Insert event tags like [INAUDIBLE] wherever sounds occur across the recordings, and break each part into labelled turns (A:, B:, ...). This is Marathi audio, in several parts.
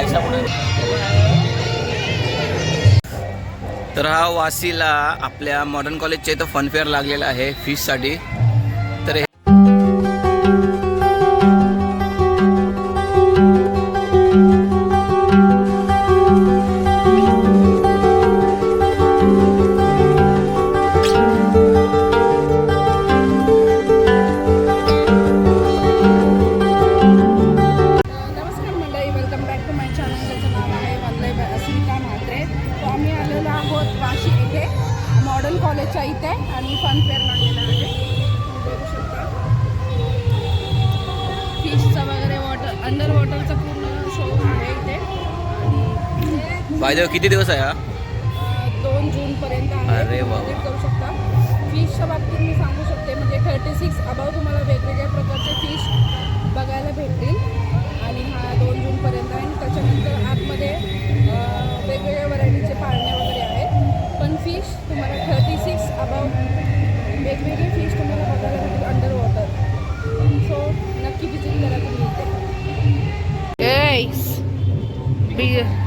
A: जायचा म्हणून. तर हा वासीला आपल्या मॉडर्न कॉलेजच्या इथं फनफेअर लागलेला आहे फिशसाठी फायदा किती दिवस आहे हा?
B: दोन जूनपर्यंत आहे.
A: अरे वा
B: करू शकता. फिशच्या बाबतीत मी सांगू शकते म्हणजे थर्टी सिक्स अबाव तुम्हाला वेगवेगळ्या प्रकारचे फिश बघायला भेटतील. आणि हा दोन जूनपर्यंत आहे. आणि त्याच्यानंतर आतमध्ये अं, वेगवेगळ्या व्हरायटीचे पाळणे वगैरे आहेत. पण फिश तुम्हाला थर्टी सिक्स अबाव वेगवेगळे फिश तुम्हाला बघायला भेटतील अंडर वॉटर सो नक्की विजिट करा तुम्ही इथे. मेला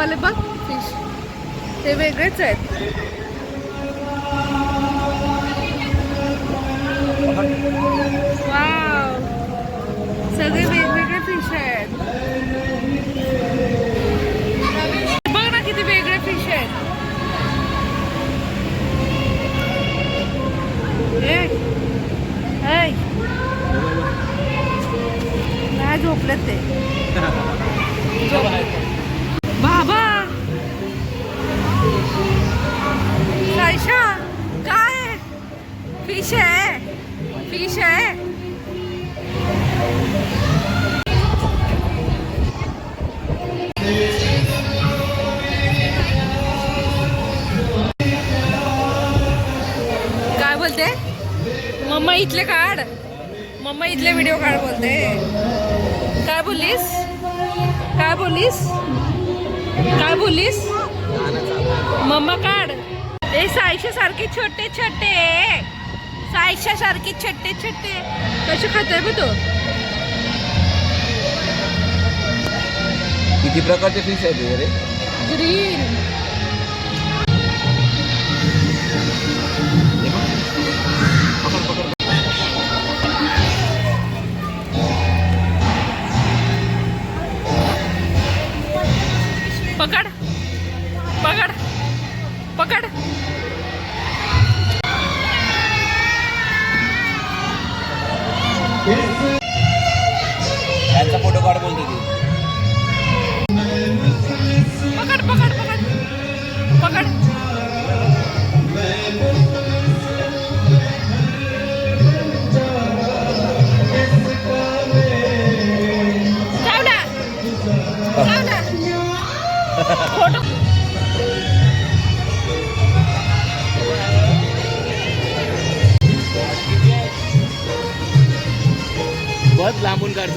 B: वाले बघ. फिश ते वेगळेच आहेत. वाव सगळे वेगवेगळे फिश आहेत. इथले काढ. मम्मा इथले व्हिडिओ काढ बोलते. काय बोललीस? काय बोललीस? काय बोललीस? मम्मा काढ. ए सायशा सारखे छोटे छोटे. सायशा सारखे छोटे छोटे. कसे खात आहे तो?
A: किती प्रकारचे फिश आहेत रे?
B: ग्रीन
A: लांबून काढ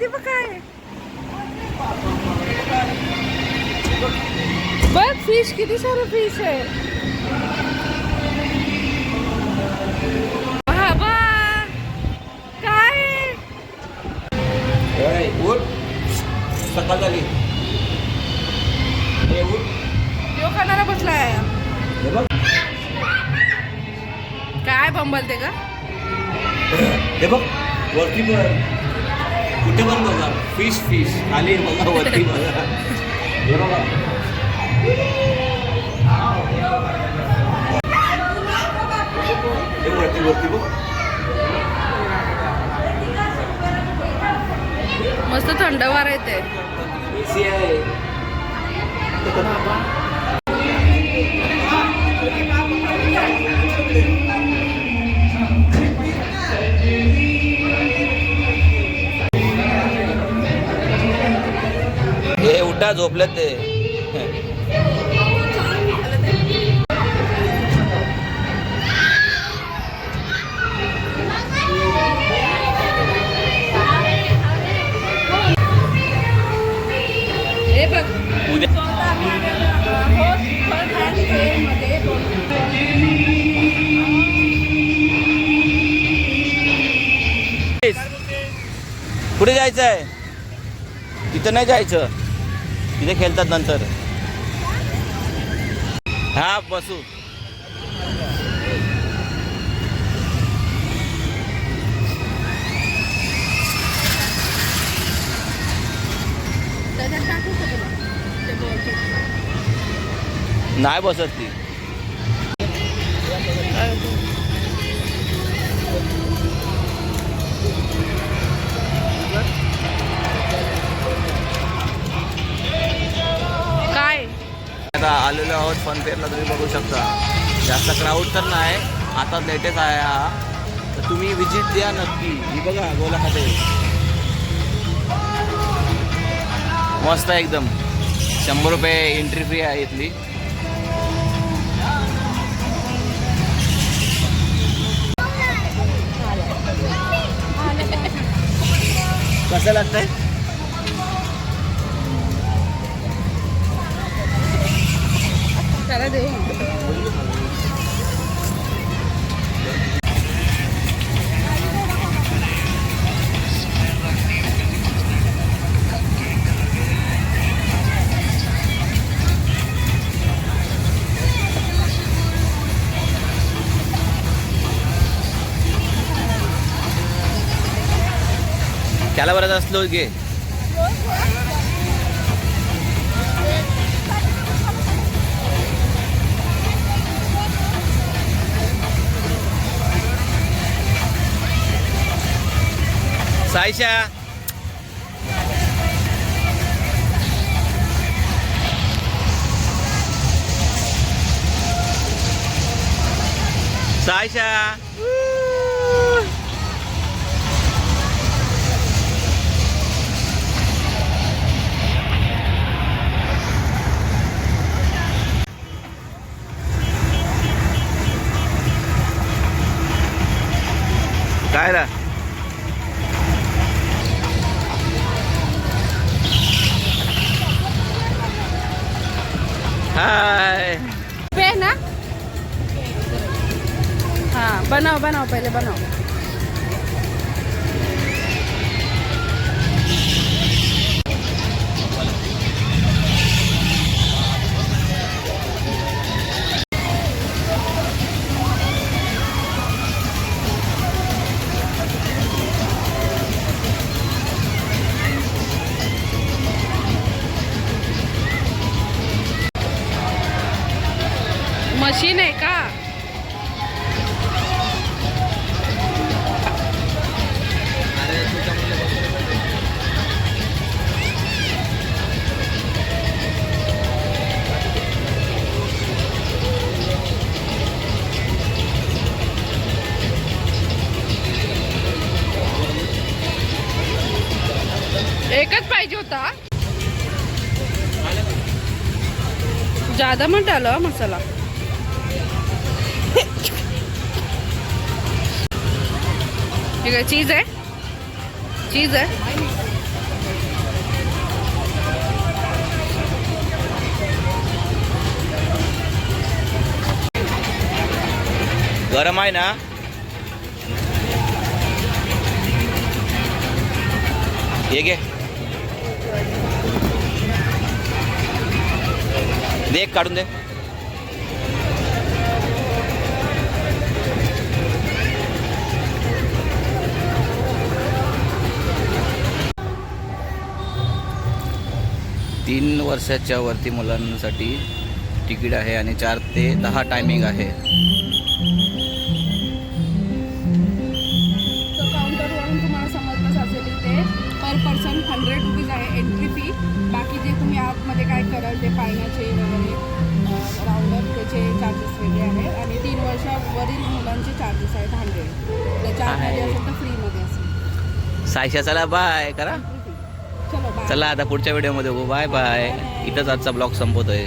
B: तिथे बघ काय. बघ फिश किती सारे फिश आहे. काय?
A: उठ. सकाळ झाली. हे
B: खाणारा बसलाय.
A: हे बघ.
B: काय बंबलते का
A: हे बघ वरती पण. कुठे पण बघा. फिश फिश खाली बघा [LAUGHS] वरती बघा. हे बघा हे वरती वरती बघ.
B: मस्त थंड वारा येते
A: एसी आहे. [LAUGHS] [LAUGHS]
B: अँड फेअरमध्ये बोलतो.
A: कुठे जायचं आहे तिथं नाही जायचं. तिथे खेळतात नंतर. हा बसू. नाही बसत ती. आता आलेलो आहोत फनफेअरला तुम्ही बघू शकता. जास्त क्राऊड तर नाही आता लेटेस्ट आहे हा. तर तुम्ही विजिट द्या नक्की. ही बघा गोलामध्ये मस्त आहे एकदम. शंभर रुपये एंट्री फी आहे इथली. कसं लागतंय?
B: त्याला देऊ
A: त्याला बरं असलो घे सायशा सायशा काय हाय
B: पे ना हाँ बनाओ बनाओ पहले बनाओ एकच पाहिजे होता मसाला. हे काय चीज आहे? चीज आहे?
A: गरम आहे ना? हे घे. दे एक काढून दे. तीन वर्षाच्या वरती मुलांसाठी तिकीट आहे आणि चार ते दहा टायमिंग आहे.
B: पर पर्सन हंड्रेड रुपीज आहे एंट्री फी बाकी जे तुम्ही आतमध्ये काय कराल ते पाहण्याचे वर्षावरील मुलांचे चार्जेस आहेत हंड्रेड त्याच्या आतमध्ये
A: आहे.
B: असेल तर फ्रीमध्ये असेल.
A: सायशा चला बाय करा.
B: चलो
A: आता पुढच्या व्हिडिओमध्ये बाय बाय इथंच आजचा ब्लॉग संपवतोय